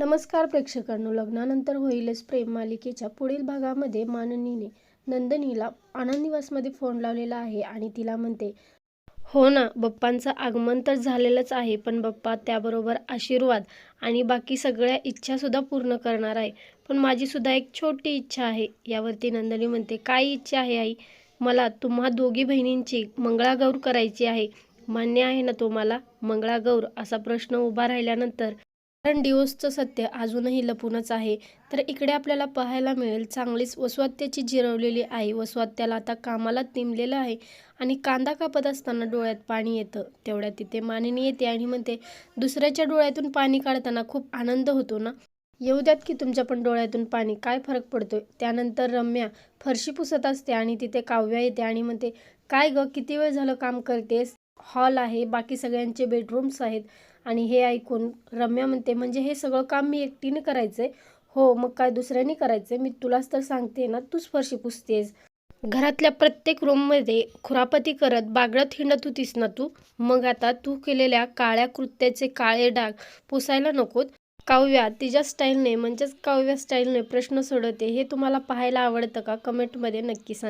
नमस्कार प्रेक्षकांनो लग्नानंतर होईलच प्रेम मालिकेच्या पुढील भागामध्ये माननीने नंदनीला आनंद निवासमध्ये फोन लावलेला आहे आणि तिला म्हणते हो ना बप्पांचं आगमन तर झालेलंच आहे पण बप्पा त्याबरोबर आशीर्वाद आणि बाकी सगळ्या इच्छासुद्धा पूर्ण करणार आहे. पण माझीसुद्धा एक छोटी इच्छा आहे. यावरती नंदनी म्हणते काय इच्छा आहे आई? मला तुम्हा दोघी बहिणींची मंगळागौर करायची आहे. मान्य आहे ना तुम्हाला मंगळागौर? असा प्रश्न उभा राहिल्यानंतर कारण डिवोर्सचं सत्य अजूनही लपूनच आहे. तर इकडे आपल्याला पाहायला मिळेल चांगलीच वस्वात्याची जिरवलेली आई. वस्वात्याला आता कामाला तिमलेलं आहे आणि कांदा कापत असताना डोळ्यात पाणी येतं. तेवढ्यात तिथे मानिनी येते आणि म्हणते दुसऱ्याच्या डोळ्यातून पाणी काढताना खूप आनंद होतो ना? येऊ द्यात की तुमच्या पण डोळ्यातून पाणी. काय फरक पडतोय? त्यानंतर रम्या फरशी पुसत असते आणि तिथे काव्या येते आणि म्हणते काय गं किती वेळ झालं काम करतेस? हॉल आहे बाकी सगळ्यांचे बेडरूम्स आहेत. आणि हे ऐकून रम्या म्हणते म्हणजे हे सगळं काम मी एकटीने करायचंय? हो मग काय दुसऱ्याने करायचंय? मी तुलाच तर सांगते ना तूच फरशी पुसतेस. घरातल्या प्रत्येक रूममध्ये खुरापती करत बागडत हिंडत होतीस ना तू? मग आता तू केलेल्या काळ्या कृत्याचे काळे डाग पुसायला नकोत. काव्या तिच्या स्टाईलने म्हणजेच काव्या स्टाईलने प्रश्न सोडवते हे तुम्हाला पाहायला आवडतं का? कमेंटमध्ये नक्की सांग.